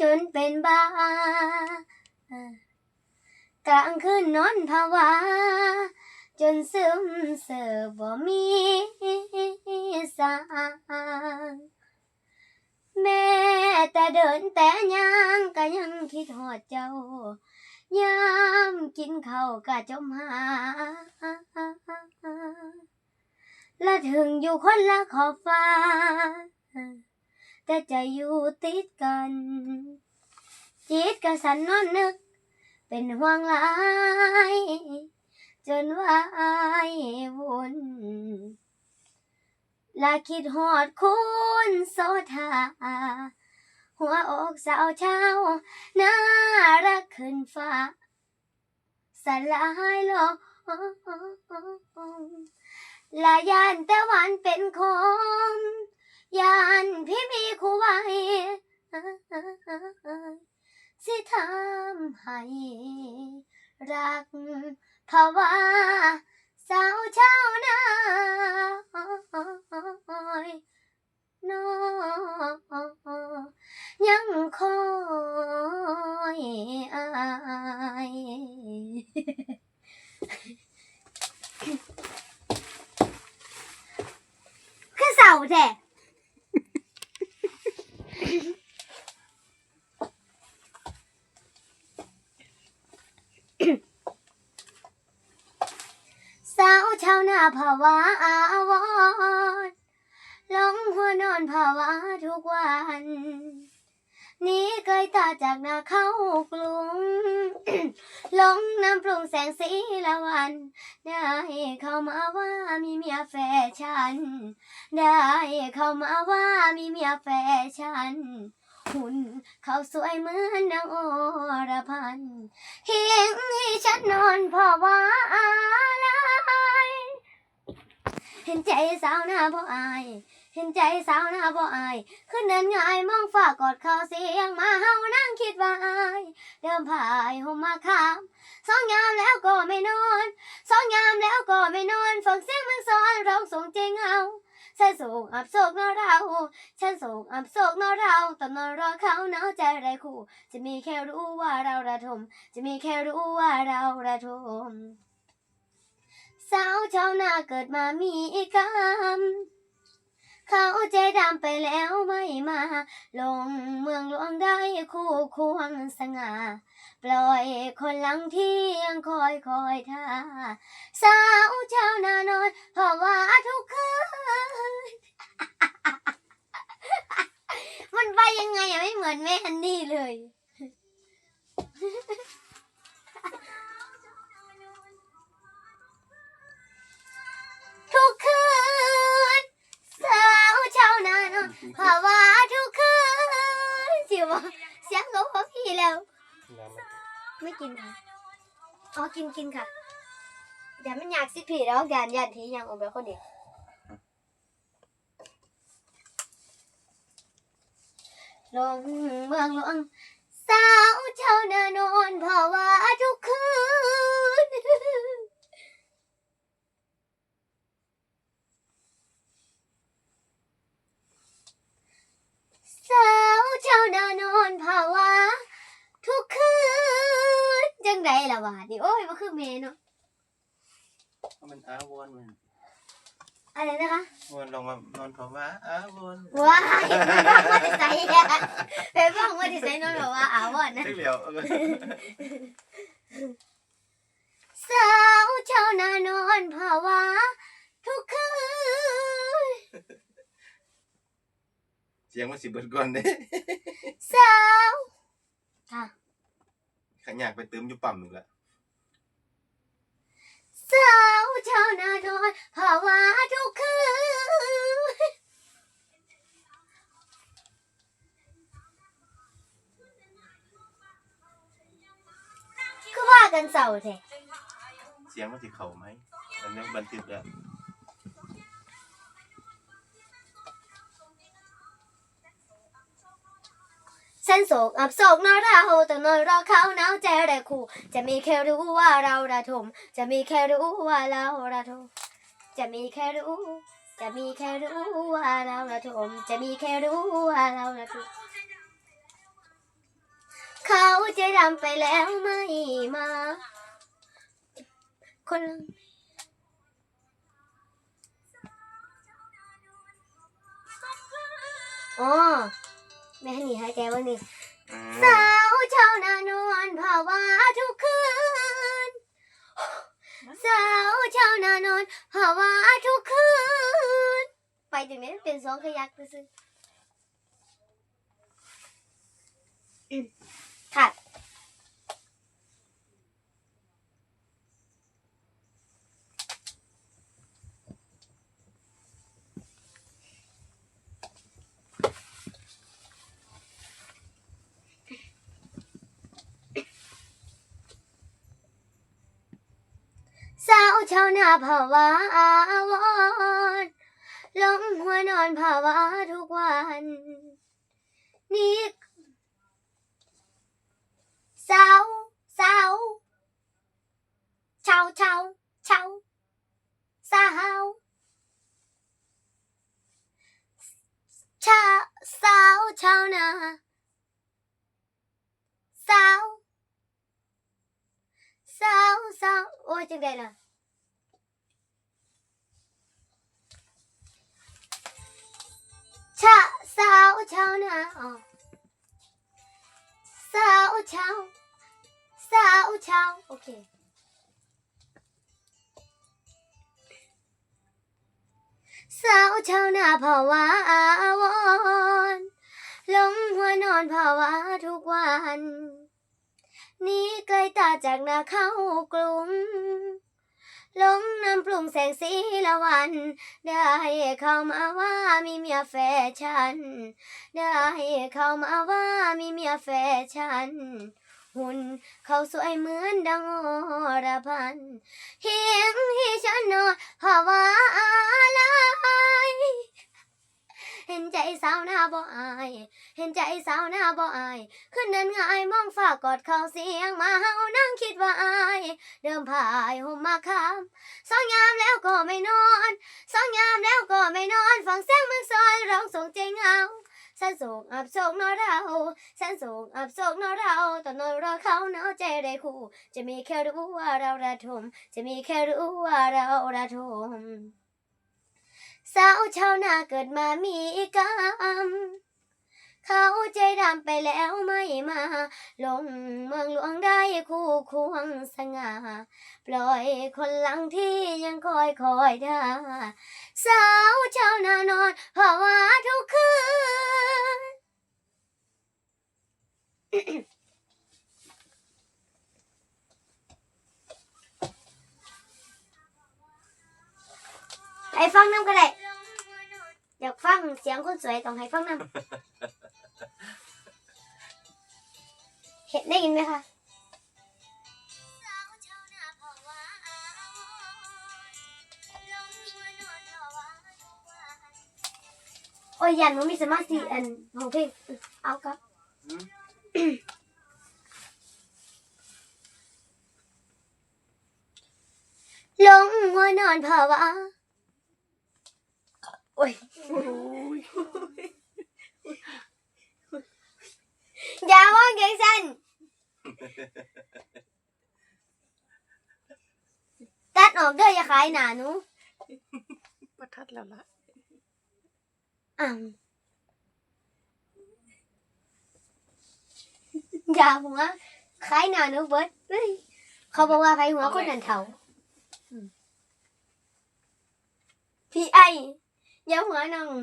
จนเป็นบ้ากลางคืนนอนภาวะจนซึมเสือบ่มีสางแม่แต่เดินแต่ย่างก็ยังคิดหอดเจ้ายามกินข้าวก็จมหาและถึงอยู่คนละขอบฟ้า แต่ใจอยู่ติดกัน จิตก็สั่นนอนนึก เป็นห่วงหลาย จนวายวุ่นและคิดหอดคุณโซทาหัวอกสาวเช้าน่ารักขึ้นฟ้า สลายโลกลายานต่หวานเป็นคมยานพี่มีคู่ไว้ สิทำให้ รักภาวะสาวเช้านาน้อยยังคอยอาย คือเสาแท้ สาวชาวนา ภาวะอาวรณ์หลงหัวนอนภาวะทุกวันนี้เกยตาจากนาเข้ากรุงหลงน้ำปรุงแสงสีละวันได้เข้ามาว่ามีเมียแฟชั่นได้เข้ามาว่ามีเมียแฟชั่นหุ่นเขาสวยเหมือนนางอรพันเฮียงให้ฉันนอนพราว่าอะไร เห็นใจสาวหน้าบ่อาย เห็นใจสาวหน้าบ่อาย ขึ้นเดินง่ายมองฝากอดเขาเสียงมาเฮานั่งคิดว่าอายเดิมผายห่มมาขามสองยามแล้วก็ไม่นอนสองยามแล้วก็ไม่นอนฟังเสียงมึงสอนร้องสงเจงเอาฉันสูงอับโศกนอเรา ฉันสูงอับโศกนอเราตอนนอนรอเขาหนาใจไรคู่ จะมีแค่รู้ว่าเราระทม จะมีแค่รู้ว่าเราระทม สาวเจ้าหน้าเกิดมามีกรรมเขาใจดำไปแล้วไม่มา ลงเมืองหลวงได้คู่ควงสง่า ปล่อยคนหลังที่ยังคอยคอยท่า สาวเจ้านานอนเพราะว่าทุกคืน มันไปยังไงอะไม่เหมือนแม่ฮันนี่เลย ทุกคืนสาวชาวนานอนภาวะทุกคืนสิวะเสียงเขาพอพี่แล้วไม่กินค่ะอ๋อกินกินค่ะเดี๋ยวมันอยากสิผีแล้วยานยานทียังออกไปคนเดียวลงเมืองหลวงสาวชาวนานอนภาวะทุกคืน สาวชาวนานอนภาวะทุกคืนจังไดล่ะวะ นี่โอ้ยมันคือเมเนาะมันอาวอนมันอะไรนะคะวนลงมานอนเพราะว่าอาวอนว้ายมันบ้องว่าที่ใส่อะไปบ้องว่าที่ใส่นอนบอกว่าอาวอนนะเรียวสาวชาวนานอนภาวะทุกคืนเสียงมันสิเบิดก่อนเด้สาวค่ะขันอยากไปเติมอยู่ปั๊มหนึ่งละ สาวชาวนานอยภาวะทุกคืนคือว่ากันเสาร์แท้ เสียงมันสิเข่าไหมมันยังบันทึกแล้ว ฉันโศกอับโศกนอราแต่นอนรอเขาหนาวใจแรกคู่ จะมีแค่รู้ว่าเราระทม จะมีแค่รู้ว่าเราระทม จะมีแค่รู้ จะมีแค่รู้ว่าเราระทม จะมีแค่รู้ว่าเราระทม เขาใจดำไปแล้วไม่มา คนอ๋อ แม่ให้หนีหายใจบ้างดิอืมสาวชาวนานอนภาวะทุกคืน สาวชาวนานอนภาวะทุกคืน ไปถึงนี้เป็นสองขยักไปซื้ออืมค่ะ ชาวนาภาวะอาวรณ์ลงหัวนอนภาวะทุกวัน นี่สาวสาวชาวชาวชาวสาวชาสาวชาวนาสาวสาวสาวโอ้ยจังไดล่ะ ชะสาวชาวนาอ๋อสาวชาวสาวชาวโอเคสาวชาวนาภาวะอาวรณ์ลงหัวนอนภาวะทุกวัน นี่ไกลตาจากนาเข้ากรุง ลงน้ำปรุงแสงสีละวัน ได้เข้ามาว่ามีเมียแฟชั่น ได้เข้ามาว่ามีเมียแฟชั่น หุ่นเขาสวยเหมือนดังอรพันเฮียงที่ฉันนอนภาวะ สาวหน้าบ่อาย เห็นใจสาวหน้าบ่อายขึ้นเดินง่ายมองฝากอดเขาเสียงมาเฮานั่งคิดว่าอาย เดิมผายห่มมาคำสองยามแล้วก็ไม่นอนสองยามแล้วก็ไม่นอน ฟังเสียงมึงซอยร้องส่งใจเงาสันสูงอับโศกนอเราสันสูงอับโศกนอเราตอนนอนรอเขาเนาใจได้คู่ จะมีแค่รู้ว่าเราระทม จะมีแค่รู้ว่าเราระทม สาวชาวนาเกิดมามีกรรมเขาใจดำไปแล้วไม่มา ลงเมืองหลวงได้คู่ควงสง่า ปล่อยคนหลังที่ยังคอยคอยท่าสาวชาวนานอนภาวะทุกคืนให้ฟังน้ำก็ได้ อยากฟังเสียงคนสวยต้องให้ฟังน้ำเห็นได้ยินไหมคะโอ้ยยันมันมีสมาธิอันของเพลงเอาครับอืมลงหัวนอนภาวะ โอ้ยอย่ามองเก่งสันตัดออกเด้ออย่าขายหนาหนูประทัดแล้วละอ่าอย่าหัวขายหนาหนูเบิดเฮ้ยเขาบอกว่าใครหัวคนนั้นเถาอืมพี่ไอ อย่าหัวน้อง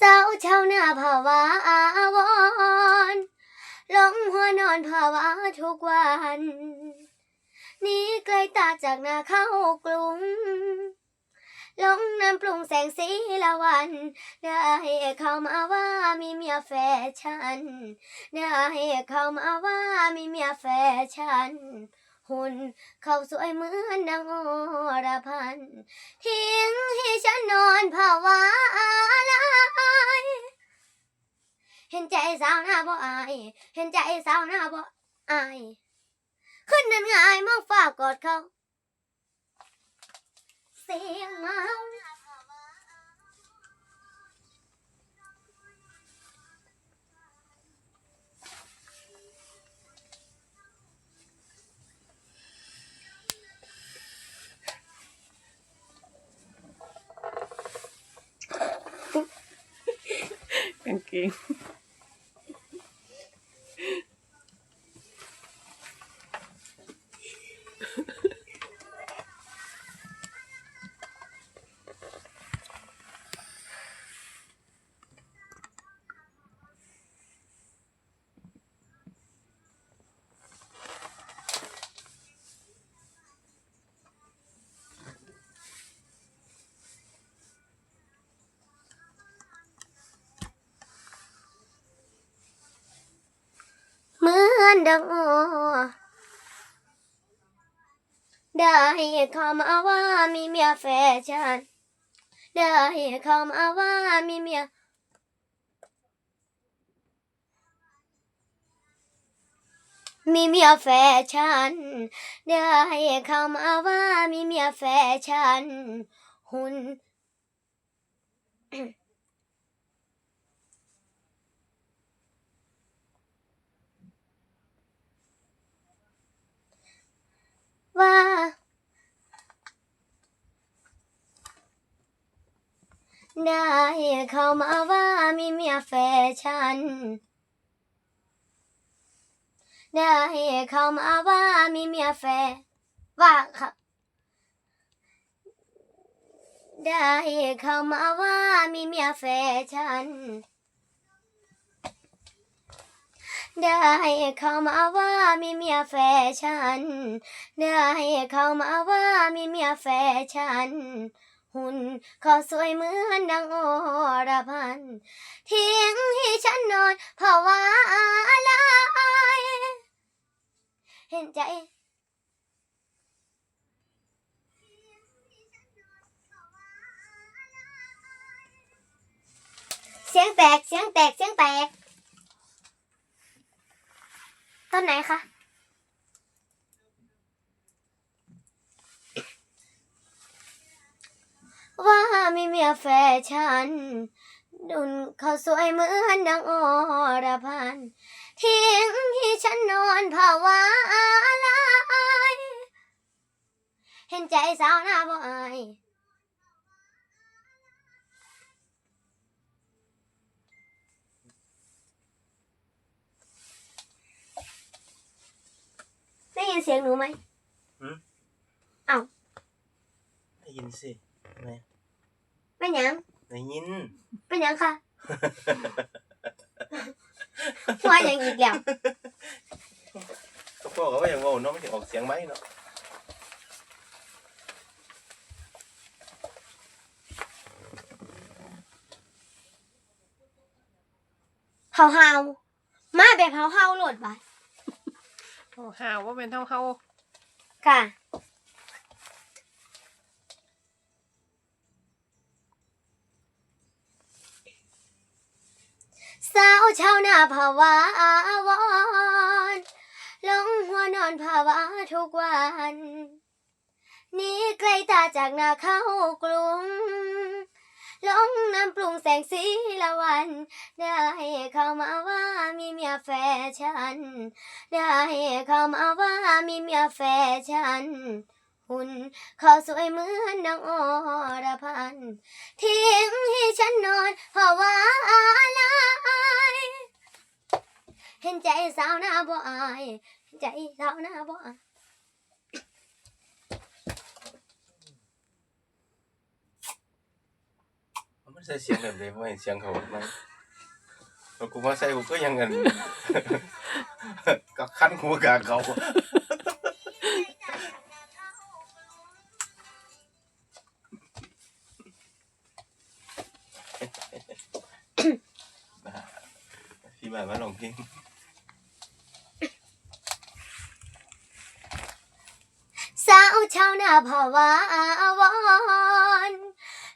สาวชาวนาภาวะอาวรลงหัวนอนภาวะทุกวัน นี่ไกลตาจากนาเข้ากรุง ลงน้ำปรุงแสงสีละวัน ได้เข้ามาว่ามีเมียแฟชั่น ได้เข้ามาว่ามีเมียแฟชั่น หุ่นเขาสวยเหมือนดังอรพันทิ้งให้ฉันนอนภาวะอะไรเห็นใจสาวหน้าบ่อาย เห็นใจสาวหน้าบ่อาย ขึ้นนั้นง่ายมองฝากกอดเขา เสียง อนดังอได้เข้ามาว่ามีเมียแฟชั่นได้เข้ามาว่ามีเมียมีเมียแฟชั่นได้เข้ามาว่ามีเมียแฟชั่นหุ่น ว่า ได้เข้ามาว่ามีเมียแฟชั่น ได้เข้ามาว่ามีเมียแฟว่าครับได้เข้ามาว่ามีเมียแฟชั่น ได้เข้ามาว่ามีเมียแฟชั่นได้เข้ามาว่ามีเมียแฟชั่นหุ่นขอสวยเหมือนดังโอรพันทิ้งให้ฉันนอนเพราะว่าอะไรเห็นใจเสียงแตก เสียงแตก เสียงแตก ตอนไหนคะว่ามีเมียแฟชั่นดุนเขาสวยเหมือนดังอรพันทิ้งให้ฉันนอนภาวะอะไรเห็นใจสาวหน้าบ่อาย ยินเสียงหนูไหมได้ยินสิไหนเป็นหยังได้ยิน เป็นหยังคะหัวหยังอีกแล้วก็พ่อก็ว่าอย่างว่าเนาะไม่ถึงออกเสียงไหมเนาะเฮาเฮาๆมาแบบเฮาเฮาๆโหลดไป โอ้หาว่าเป็นเท่าเฮาค่ะ สาวชาวนาภาวะอาวรณ์ลงหัวนอนภาวะทุกวันนี้ไกลตาจากนาเข้ากรุงลงน้ำปรุงแสงสีละวัน ได้เข้ามาว่ามีเมียแฟชั่นได้เข้ามาว่ามีเมียแฟชั่นหุ่นเขาสวยเหมือนนางอรพันทิ้งให้ฉันนอนเพราะว่าอะไรเห็นใจสาวหน้าบ่อายเห็นใจสาวหน้าบ่อายมันใส่เสียงแบบนว่าเห็นเสียงเขาไหม แล้วกูมาใส่กูก็ยังเงินกับขั้นหัวกาเขาพี่บ่ายมาลงเพลงสาวชาวนาภาวะวรณ์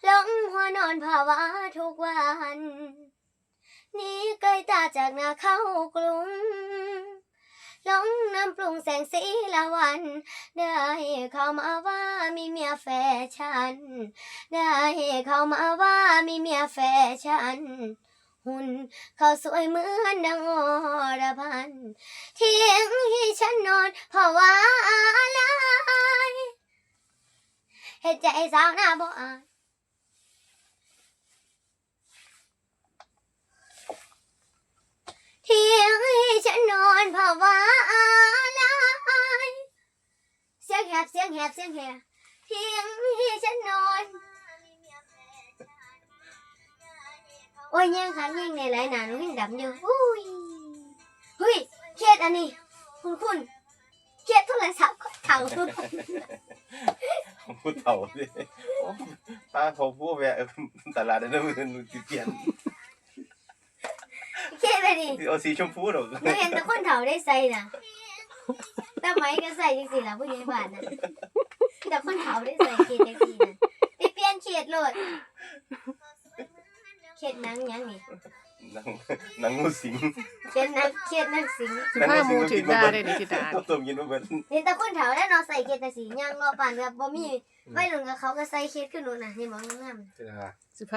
ลงหัวนอนภาวะทุกวัน หนี้ไกลตาจากนาเข้ากรุงลงน้ำปรุงแสงสีละวัน ได้เข้ามาว่ามีเมียแฟชั่น ได้เข้ามาว่ามีเมียแฟชั่น หุ่นเขาสวยเหมือนดังอรพันเที่ยงให้ฉันนอนเพราะว่าอะไรเหตุใจสาวหน้าบ่อายเที่ยงให้ฉันนอนเพราะ ว่าอะไรเสียงแหบเสียงแหบเสียงแหบเที่ยงให้ฉันนอนโอ้ยย่งค่ะแย่งในหลายหนาหนูยังดำอยู่อุ้ยเฮ้ยเครียดอันนี้ คุณคุณเครียดโทรศัพท์ก็เถ่าผู้เฒ่าดิโอ้ป้าเขาพูดแวะตลาดได้มือหนูติเปลี่ยน เครียดไปดิเอาสีชมพูดอกเห็นแต่คนเถ่าได้ใส่น่ะแต่ไหมก็ใส่จริงๆล่ะผู้ใหญ่บ้านน่ะแต่คนเถ่าได้ใส่เครียดจริงๆน่ะไปเปลี่ยนเครียดโลดเครียดหนังหยังนี่นังนังงูสิงเครียดหนังเครียดหนังสิงสิพาหมูถึงดาได้นี่ทิดาต้มยินมาเบิดเห็นแต่คนเถ่าแล้วเนาะใส่เครียดแต่สีย่างรอป่านกับบ่มีไม่หลุนกับเขาก็ใส่เครียดขึ้นหนูน่ะนี่บอกงามๆจ้า